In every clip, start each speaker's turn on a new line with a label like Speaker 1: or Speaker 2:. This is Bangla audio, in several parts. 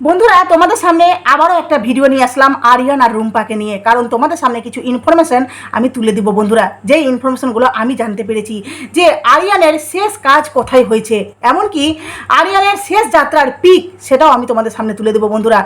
Speaker 1: বন্ধুরা, তোমাদের সামনে আবারও একটা ভিডিও নিয়ে আসলাম আরিয়ান আর রুম্পাকে নিয়ে। কারণ তোমাদের সামনে কিছু ইনফরমেশন আমি তুলে দিব বন্ধুরা। যেই ইনফরমেশনগুলো আমি জানতে পেরেছি যে আরিয়ানের শেষ কাজ কোথায় হয়েছে। এমনকি আরিয়ানের শেষ যাত্রার পিক সেটাও আমি তোমাদের সামনে তুলে দেবো বন্ধুরা।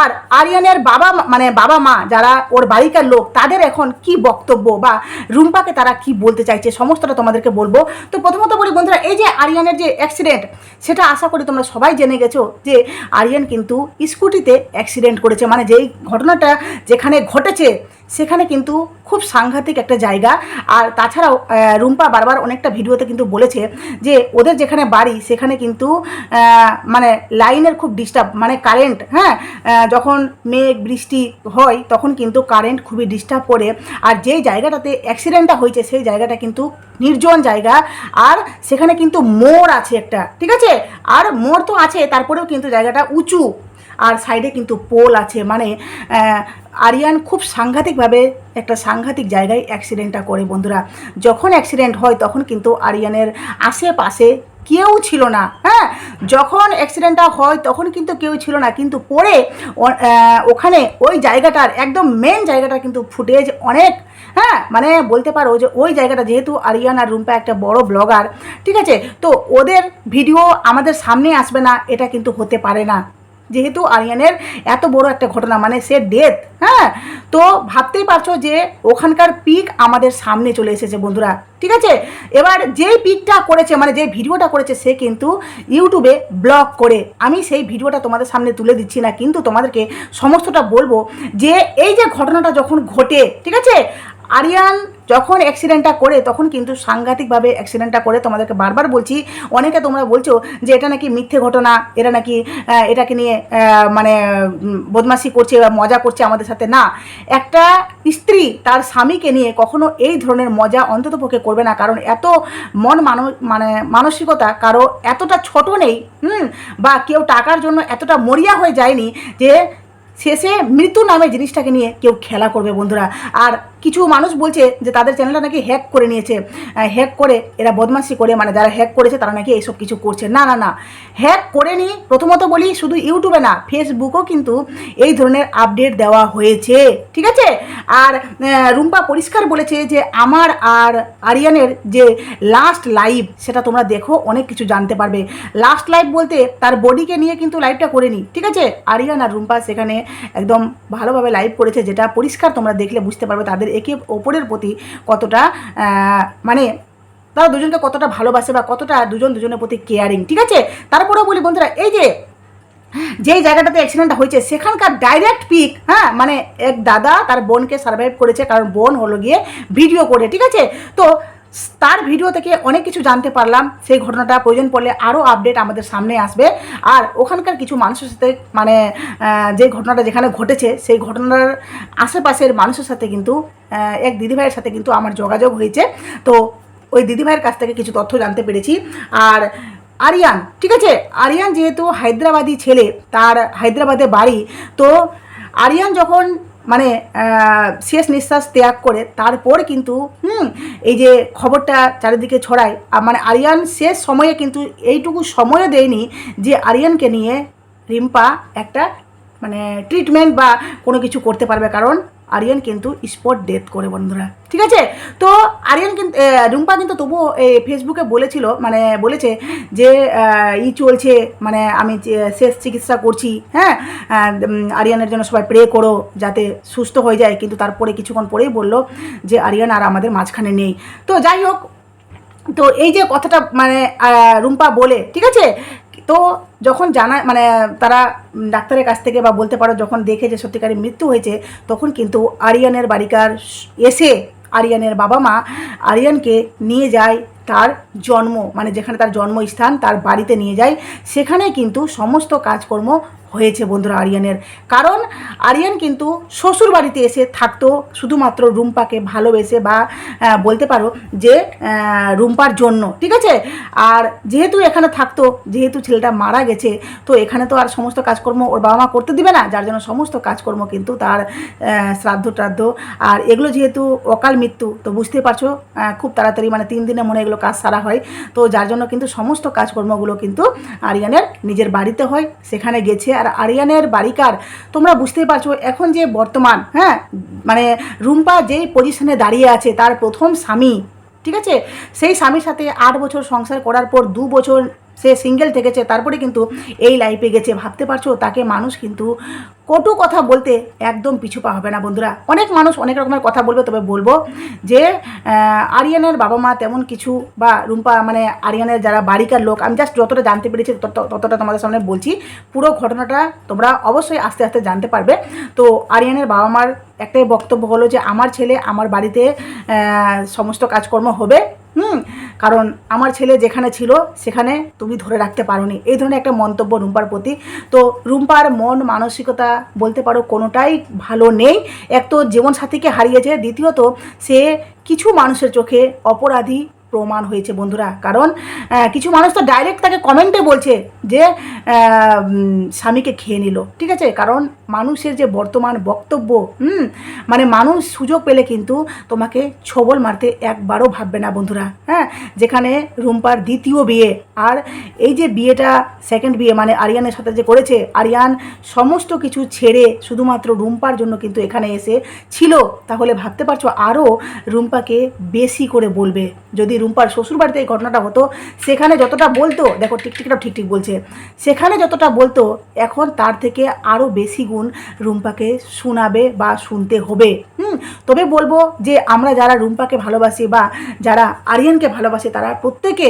Speaker 1: আর আরিয়ানের বাবা মানে বাবা মা যারা ওর বাড়িকার লোক, তাদের এখন কি বক্তব্য বা রুম্পাকে তারা কি বলতে চাইছে, সমস্তটা তোমাদেরকে বলব। তো প্রথমত বলি বন্ধুরা, এই যে আরিয়ানের যে অ্যাক্সিডেন্ট সেটা আশা করি তোমরা সবাই জেনে গেছো যে আরিয়ান কিন্তু স্কুটিতে অ্যাক্সিডেন্ট করেছে। মানে যেই ঘটনাটা যেখানে ঘটেছে সেখানে কিন্তু খুব সাংঘাতিক একটা জায়গা। আর তাছাড়াও রুম্পা বারবার অনেকটা ভিডিওতে কিন্তু বলেছে যে ওদের যেখানে বাড়ি, সেখানে কিন্তু মানে লাইনের খুব ডিস্টার্ব মানে কারেন্ট হ্যাঁ যখন মেঘ, বৃষ্টি হয়, তখন কিন্তু কারেন্ট খুবই ডিস্টার্ব করে। আর যেই জায়গাটাতে অ্যাক্সিডেন্টটা হয়েছে, সেই জায়গাটা কিন্তু নির্জন জায়গা। আর সেখানে কিন্তু মোড় আছে একটা, ঠিক আছে? আর মোড় তো আছে, তারপরেও কিন্তু জায়গাটা উঁচু। আর সাইডে কিন্তু পোল আছে। মানে আরিয়ান খুব সাংঘাতিকভাবে একটা সাংঘাতিক জায়গায় অ্যাক্সিডেন্টটা করে বন্ধুরা। যখন অ্যাক্সিডেন্ট হয় তখন কিন্তু আরিয়ানের আশেপাশে কেউ ছিল না হ্যাঁ? যখন অ্যাক্সিডেন্টটা হয় তখন কিন্তু কেউ ছিল না। কিন্তু পরে ওখানে ওই জায়গাটার একদম মেন জায়গাটা কিন্তু ফুটেজ অনেক হ্যাঁ? মানে বলতে পারো যে ওই জায়গাটা যেহেতু আরিয়ান আর রুম্পা একটা বড় ব্লগার ঠিক আছে? তো ওদের ভিডিও আমাদের সামনে আসবে না, এটা কিন্তু হতে পারে না। যেহেতু আরিয়ানের এত বড় একটা ঘটনা মানে সে ডেথ হ্যাঁ? তো ভাবতেই পারছ যে ওখানকার পিক আমাদের সামনে চলে এসেছে বন্ধুরা, ঠিক আছে? এবার যেই পিকটা করেছে মানে যে ভিডিওটা করেছে সে কিন্তু ইউটিউবে ব্লগ করে। আমি সেই ভিডিওটা তোমাদের সামনে তুলে দিচ্ছি না, কিন্তু তোমাদেরকে সমস্তটা বলব যে এই যে ঘটনাটা যখন ঘটে, ঠিক আছে? আরিয়ান যখন অ্যাক্সিডেন্টটা করে তখন কিন্তু সাংঘাতিকভাবে অ্যাক্সিডেন্টটা করে তোমাদেরকে বারবার বলছি অনেকে তোমরা বলছো যে এটা নাকি মিথ্যে ঘটনা এরা নাকি এটাকে নিয়ে মানে উম, বদমাশি করছে বা মজা করছে আমাদের সাথে। না একটা স্ত্রী তার স্বামীকে নিয়ে কখনো এই ধরনের মজা অন্ততপক্ষে করবে না কারণ এত মন মানে মানসিকতা কারও এতটা ছোট নেই হুম বা কেউ টাকার জন্য এতটা মরিয়া হয়ে যায়নি যে শেষে মৃত্যু নামে জিনিসটাকে নিয়ে কেউ খেলা করবে বন্ধুরা। আর কিছু মানুষ বলছে যে তাদের চ্যানেলটা নাকি হ্যাক করে নিয়েছে। হ্যাক করে, এরা বদমাশি করে মানে যারা হ্যাক করেছে তারা নাকি এইসব কিছু করছে। না না না। হ্যাক করে নি প্রথমত বলি শুধু ইউটিউবে না ফেসবুকও কিন্তু এই ধরনের আপডেট দেওয়া হয়েছে। ঠিক আছে? আর রুম্পা পরিষ্কার বলেছে যে আমার আর আরিয়ানের যে লাস্ট লাইভ সেটা তোমরা দেখো, অনেক কিছু জানতে পারবে। লাস্ট লাইভ বলতে তার বডিকে নিয়ে কিন্তু লাইভটা করেনি। ঠিক আছে? আরিয়ান আর রুম্পা সেখানে একদম ভালোভাবে লাইভ করেছে, যেটা পরিষ্কার তোমরা দেখলে বুঝতে পারবে তাদের একে ওপরের প্রতি কতটা মানে তারা দুজনকে কতটা ভালোবাসে বা কতটা দুজন দুজনের প্রতি কেয়ারিং ঠিক আছে? তারপরেও বলি বন্ধুরা, এই যে যেই জায়গাটাতে অ্যাক্সিডেন্টটা হয়েছে, সেখানকার ডাইরেক্ট পিক হ্যাঁ মানে এক দাদা তার বোনকে সার্ভাইভ করেছে, কারণ বোন হলো গিয়ে ভিডিও করে, ঠিক আছে? তো তার ভিডিও থেকে অনেক কিছু জানতে পারলাম। সেই ঘটনাটা প্রয়োজন পড়লে আরও আপডেট আমাদের সামনে আসবে। আর ওখানকার কিছু মানুষের সাথে মানে যে ঘটনাটা যেখানে ঘটেছে, সেই ঘটনার আশেপাশের মানুষের সাথে কিন্তু এক দিদিভাইয়ের সাথে কিন্তু আমার যোগাযোগ হয়েছে। তো ওই দিদিভাইয়ের কাছ থেকে কিছু তথ্য জানতে পেরেছি। আর আরিয়ান, ঠিক আছে? আরিয়ান যেহেতু হায়দ্রাবাদি ছেলে, তার হায়দ্রাবাদে বাড়ি, তো আরিয়ান যখন মানে শেষ নিঃশ্বাস ত্যাগ করে তারপর কিন্তু, হুম, এই যে খবরটা চারিদিকে ছড়ায় মানে আরিয়ান শেষ সময়ে কিন্তু এইটুকু সময়ও দেয়নি যে আরিয়ানকে নিয়ে রিম্পা একটা মানে ট্রিটমেন্ট বা কোনো কিছু করতে পারবে। কারণ আরিয়ান কিন্তু স্পট ডেথ করে বন্ধুরা, ঠিক আছে? তো আরিয়ান কিন্তু রুম্পা কিন্তু তবুও ফেসবুকে বলেছিল মানে বলেছে যে ই চলছে মানে আমি শেষ চিকিৎসা করছি হ্যাঁ? আরিয়ানের জন্য সবাই প্রে করো, যাতে সুস্থ হয়ে যায়। কিন্তু তারপরে কিছুক্ষণ পরেই বলল যে, আরিয়ান আর আমাদের মাঝখানে নেই। তো যাই হোক, তো এই যে কথাটা মানে রুম্পা বলে, ঠিক আছে? তো যখন জানা মানে তারা ডাক্তারের কাছ থেকে বা বলতে পারো যখন দেখে যে সত্যিকারের মৃত্যু হয়েছে, তখন কিন্তু আরিয়ানের বাড়িকার এসে আরিয়ানের বাবা মা আরিয়ানকে নিয়ে যায় তার জন্ম মানে যেখানে তার জন্মস্থান, তার বাড়িতে নিয়ে যায়। সেখানে কিন্তু সমস্ত কাজকর্ম হয়েছে বন্ধুরা আরিয়ানের। কারণ আরিয়ান কিন্তু শ্বশুর বাড়িতে এসে থাকতো, শুধুমাত্র রুম্পাকে ভালোবেসে বা বলতে পারো যে রুম্পার জন্য, ঠিক আছে? আর যেহেতু এখানে থাকতো, যেহেতু ছেলেটা মারা গেছে, তো এখানে তো আর সমস্ত কাজকর্ম ওর বাবা মা করতে দিবে না, যার জন্য সমস্ত কাজকর্ম কিন্তু তার শ্রাদ্ধ টাদ্ধ আর এগুলো যেহেতু অকাল মৃত্যু, তো বুঝতে পারছ খুব তাড়াতাড়ি মানে তিন দিনে মনে এগুলো এগুলো কাজ সারা হয়। তো যার জন্য কিন্তু সমস্ত কাজকর্মগুলো কিন্তু আরিয়ানের নিজের বাড়িতে হয়, সেখানে গেছে। আর আরিয়ানের বাড়িকার তোমরা বুঝতেই পারছ, এখন যে বর্তমান হ্যাঁ মানে রুম্পা যেই পজিশনে দাঁড়িয়ে আছে, তার প্রথম স্বামী, ঠিক আছে? সেই স্বামীর সাথে আট বছর সংসার করার পর দু বছর সে সিঙ্গেল থেকেছে, তারপরে কিন্তু এই লাইফে গেছে। ভাবতে পারছ? তাকে মানুষ কিন্তু কটু কথা বলতে একদম পিছু পা হবে না, বন্ধুরা। অনেক মানুষ অনেক রকমের কথা বলবে, তবে বলব যে আরিয়ানের বাবা মা তেমন কিছু বা রুম্পা মানে আরিয়ানের যারা বাড়িকার লোক, আমি জাস্ট যতটা জানতে পেরেছি, তত- ততটা তোমাদের সামনে বলছি। পুরো ঘটনাটা তোমরা অবশ্যই আস্তে আস্তে জানতে পারবে। তো আরিয়ানের বাবা মার একটাই বক্তব্য হলো যে, আমার ছেলে আমার বাড়িতে সমস্ত কাজকর্ম হবে। হুম, কারণ আমার ছেলে যেখানে ছিল, সেখানে তুমি ধরে রাখতে পারোনি। এই ধরনের একটা মন্তব্য রুম্পার প্রতি। তো রুম্পার মন মানসিকতা বলতে পারো কোনোটাই ভালো নেই। এক তো জীবনসাথীকে হারিয়েছে, দ্বিতীয়ত সে কিছু মানুষের চোখে অপরাধী প্রমাণ হয়েছে বন্ধুরা। কারণ কিছু মানুষ তো ডাইরেক্ট তাকে কমেন্টে বলছে যে স্বামীকে খেয়ে নিল, ঠিক আছে? কারণ মানুষের যে বর্তমান বক্তব্য, হুম মানে মানুষ সুযোগ পেলে কিন্তু তোমাকে ছবল মারতে একবারও ভাববে না বন্ধুরা হ্যাঁ? যেখানে রুম্পার দ্বিতীয় বিয়ে, আর এই যে বিয়েটা সেকেন্ড বিয়ে মানে আরিয়ানের সাথে যে করেছে, আরিয়ান সমস্ত কিছু ছেড়ে শুধুমাত্র রুম্পার জন্য কিন্তু এখানে এসে ছিল। তাহলে ভাবতে পারছ, আরও রুম্পাকে বেশি করে বলবে। যদি রুম্পার শ্বশুরবাড়িতে এই ঘটনাটা হতো, সেখানে যতটা বলতো, দেখো টিকটিকটাও ঠিক ঠিক বলছে, সেখানে যতটা বলতো, এখন তার থেকে আরও বেশি গুণ রুম্পাকে শোনাবে বা শুনতে হবে। হুম, তবে বলব যে আমরা যারা রুম্পাকে ভালোবাসি বা যারা আরিয়ানকে ভালোবাসি, তারা প্রত্যেকে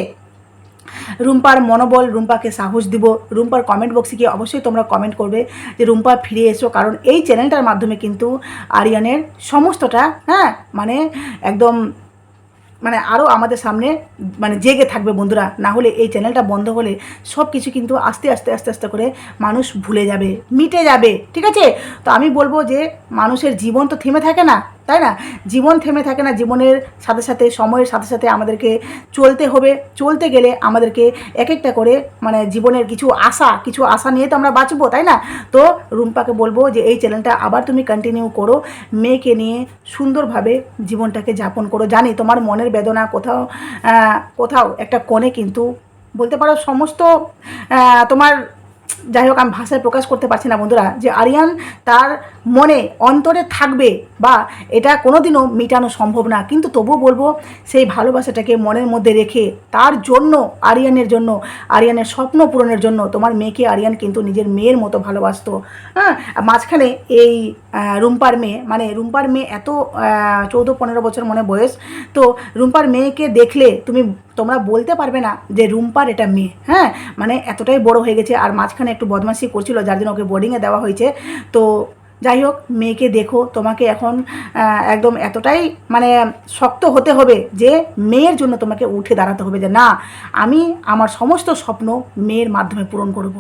Speaker 1: রুম্পার মনোবল, রুম্পাকে সাহস দিব। রুম্পার কমেন্ট বক্সে গিয়ে অবশ্যই তোমরা কমেন্ট করবে যে, রুম্পা, ফিরে এসো। কারণ এই চ্যানেলটার মাধ্যমে কিন্তু আরিয়ানের সমস্তটা হ্যাঁ মানে একদম মানে আরও আমাদের সামনে মানে জেগে থাকবে বন্ধুরা। না হলে এই চ্যানেলটা বন্ধ হলে সব কিছু কিন্তু আস্তে আস্তে আস্তে আস্তে করে মানুষ ভুলে যাবে, মিটে যাবে, ঠিক আছে? তো আমি বলব যে, মানুষের জীবন তো থেমে থাকে না। তাই না? জীবন থেমে থাকে না, জীবনের সাথে সাথে, সময়ের সাথে সাথে আমাদেরকে চলতে হবে। চলতে গেলে আমাদেরকে এক একটা করে মানে জীবনের কিছু আশা কিছু আশা নিয়ে তো আমরা বাঁচবো, তাই না? তো রুম্পাকে বলব যে, এই চ্যানেলটা আবার তুমি কন্টিনিউ করো। মেয়েকে নিয়ে সুন্দরভাবে জীবনটাকে যাপন করো। জানি তোমার মনের বেদনা কোথাও কোথাও একটা কোণে কিন্তু বলতে পারো সমস্ত তোমার যাই হোক, আমি ভাষায় প্রকাশ করতে পারছি না, বন্ধুরা। যে আরিয়ান তার মনে অন্তরে থাকবে বা এটা কোনোদিনও মেটানো সম্ভব না। কিন্তু তবুও বলব, সেই ভালোবাসাটাকে মনের মধ্যে রেখে তার জন্য, আরিয়ানের জন্য, আরিয়ানের স্বপ্ন পূরণের জন্য তোমার মেয়েকে আরিয়ান কিন্তু নিজের মেয়ের মতো ভালোবাসতো। হ্যাঁ মাঝখানে এই রুম্পার মেয়ে মানে রুম্পার মেয়ে এত চৌদ্দ পনেরো বছর মনে বয়স, তো রুম্পার মেয়েকে দেখলে তুমি তোমরা বলতে পারবে না যে রুম্পার এটা মেয়ে হ্যাঁ? মানে এতটাই বড় হয়ে গেছে আর মাঝখানে একটু বদমাশি করছিল, যার জন্য ওকে বোর্ডিংয়ে দেওয়া হয়েছে। তো যাই হোক, মেয়েকে দেখো, তোমাকে এখন একদম এতটাই মানে শক্ত হতে হবে যে মেয়ের জন্য তোমাকে উঠে দাঁড়াতে হবে যে না, আমি আমার সমস্ত স্বপ্ন মেয়ের মাধ্যমে পূরণ করব।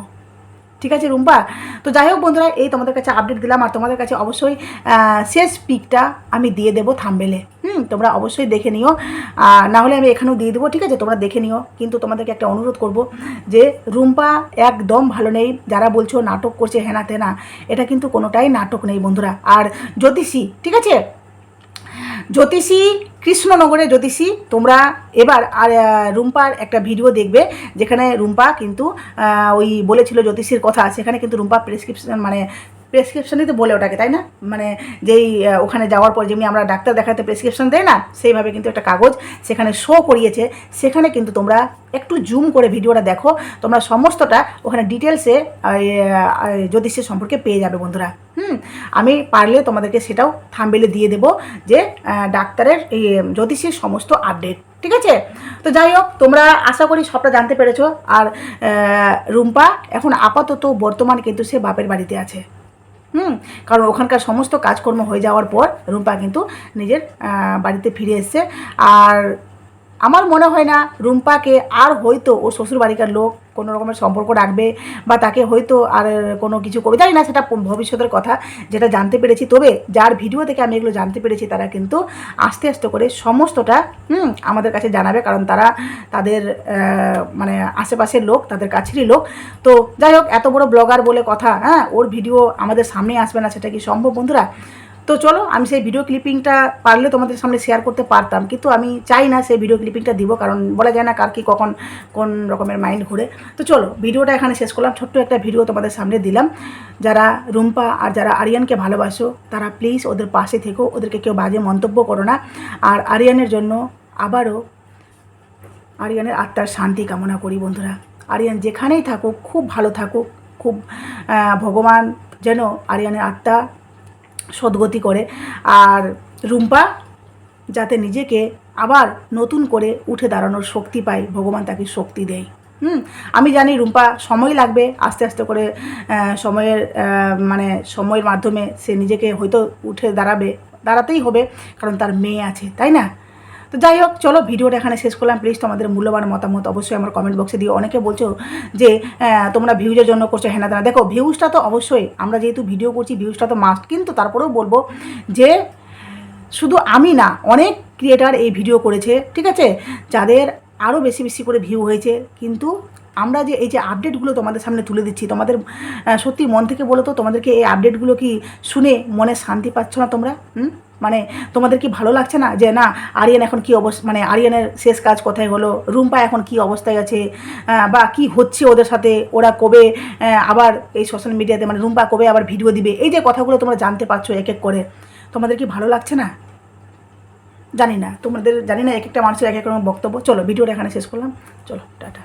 Speaker 1: ঠিক আছে রুম্পা? তো যাই হোক বন্ধুরা, এই তোমাদের কাছে আপডেট দিলাম আর তোমাদের কাছে অবশ্যই শেষ পিকটা আমি দিয়ে দেবো থাম্বেলে। তোমরা অবশ্যই দেখে নিও। না হলে আমি এখানেও দিয়ে দেবো, ঠিক আছে? তোমরা দেখে নিও। কিন্তু তোমাদেরকে একটা অনুরোধ করব যে, রুম্পা একদম ভালো নেই। যারা বলছো নাটক করছে হেনা তেনা, এটা কিন্তু কোনোটাই নাটক নেই বন্ধুরা। আর জ্যোতিষী, ঠিক আছে? জ্যোতিষী, কৃষ্ণনগরে জ্যোতিষী, তোমরা এবার, আর রুম্পার একটা ভিডিও দেখবে, যেখানে রুম্পা কিন্তু ওই বলেছিল জ্যোতিষীর কথা। সেখানে কিন্তু রুম্পা প্রেসক্রিপশন মানে প্রেসক্রিপশনই তো বলে ওটাকে, তাই না? মানে যেই ওখানে যাওয়ার পর যেমনি আমরা ডাক্তার দেখাতে প্রেসক্রিপশন দেয় না, সেইভাবে কিন্তু একটা কাগজ সেখানে শো করিয়েছে। সেখানে কিন্তু তোমরা একটু জুম করে ভিডিওটা দেখো। তোমরা সমস্তটা ওখানে ডিটেলসে জ্যোতিষের সম্পর্কে পেয়ে যাবে বন্ধুরা। হুম? আমি পারলে তোমাদেরকে সেটাও থামবেলে দিয়ে দেবো যে ডাক্তারের জ্যোতিষের সমস্ত আপডেট ঠিক আছে? তো যাই হোক, তোমরা আশা করি সবটা জানতে পেরেছ। আর রুম্পা, এখন আপাতত বর্তমান কিন্তু সে বাপের বাড়িতে আছে। হুম, কারণ ওখানকার সমস্ত কাজকর্ম হয়ে যাওয়ার পর রুম্পা কিন্তু নিজের বাড়িতে ফিরে এসছে। আর আমার মনে হয় না রুম্পাকে আর হয়তো ওর শ্বশুর বাড়িকার লোক কোনো রকমের সম্পর্ক রাখবে বা তাকে হয়তো আর কোনো কিছু করবে। জানি না সেটা ভবিষ্যতের কথা, যেটা জানতে পেরেছি। তবে যার ভিডিও থেকে আমি এগুলো জানতে পেরেছি, তারা কিন্তু আস্তে আস্তে করে সমস্তটা, হুম, আমাদের কাছে জানাবে। কারণ তারা তাদের মানে আশেপাশের লোক, তাদের কাছেরই লোক। তো যাই হোক, এত বড় ব্লগার বলে কথা হ্যাঁ ওর ভিডিও আমাদের সামনে আসবে না, সেটা কি সম্ভব বন্ধুরা? তো চলো, আমি সেই ভিডিও ক্লিপিংটা পারলে তোমাদের সামনে শেয়ার করতে পারতাম। কিন্তু আমি চাই না সেই ভিডিও ক্লিপিংটা দিব, কারণ বলা যায় না কার কি কখন, কোন রকমের মাইন্ড ঘুরে। তো চলো, ভিডিওটা এখানে শেষ করলাম। ছোট্ট একটা ভিডিও তোমাদের সামনে দিলাম। যারা রুম্পা আর যারা আরিয়ানকে ভালোবাসো, তারা প্লিজ ওদের পাশে থেকো। ওদেরকে কেউ বাজে মন্তব্য করো না। আর আরিয়ানের জন্য আবারও আরিয়ানের আত্মার শান্তি কামনা করি বন্ধুরা। আরিয়ান যেখানেই থাকুক, খুব ভালো থাকুক। খুব ভগবান যেন আরিয়ানের আত্মা সদ্গতি করে। আর রুম্পা যাতে নিজেকে আবার নতুন করে উঠে দাঁড়ানোর শক্তি পায়, ভগবান তাকে শক্তি দেয়। হুম, আমি জানি রুম্পা সময় লাগবে, আস্তে আস্তে করে সময়ের মানে সময়ের মাধ্যমে সে নিজেকে হয়তো উঠে দাঁড়াবে, দাঁড়াতেই হবে, কারণ তার মেয়ে আছে, তাই না? তো যাই হোক, চলো ভিডিওটা এখানে শেষ করলাম। প্লিজ তোমাদের মূল্যবান মতামত অবশ্যই আমার কমেন্ট বক্সে দিয়ে অনেকে বলছো যে তোমরা ভিউজের জন্য করছ। হ্যাঁ দেনা দেখো ভিউজটা তো অবশ্যই, আমরা যেহেতু ভিডিও করছি ভিউজটা তো মাস্ট কিন্তু তারপরেও বলব যে, শুধু আমি না, অনেক ক্রিয়েটার এই ভিডিও করেছে, ঠিক আছে? যাদের আরও বেশি বেশি করে ভিউ হয়েছে। কিন্তু আমরা যে এই যে আপডেটগুলো তোমাদের সামনে তুলে দিচ্ছি, তোমাদের সত্যি মন থেকে বলো তো, তোমাদেরকে এই আপডেটগুলো কি শুনে মনে শান্তি পাচ্ছ না তোমরা? হুম? মানে তোমাদের কি ভালো লাগছে না? যে না, আরিয়ান এখন কি অবস্থা মানে আরিয়ানের শেষ কাজ কোথায় হলো? রুম্পা এখন কি অবস্থায় আছে? বা কি হচ্ছে ওদের সাথে? ওরা কবে আবার এই সোশ্যাল মিডিয়াতে মানে রুম্পা কবে আবার ভিডিও দিবে? এই যে কথাগুলো তোমরা জানতে পারছ এক এক করে, তোমাদের কি ভালো লাগছে না? জানি না, তোমাদের, জানি না এক একটা মানুষের এক এক রকম বক্তব্য। চলো, ভিডিওটা এখানে শেষ করলাম। চলো, টাটা।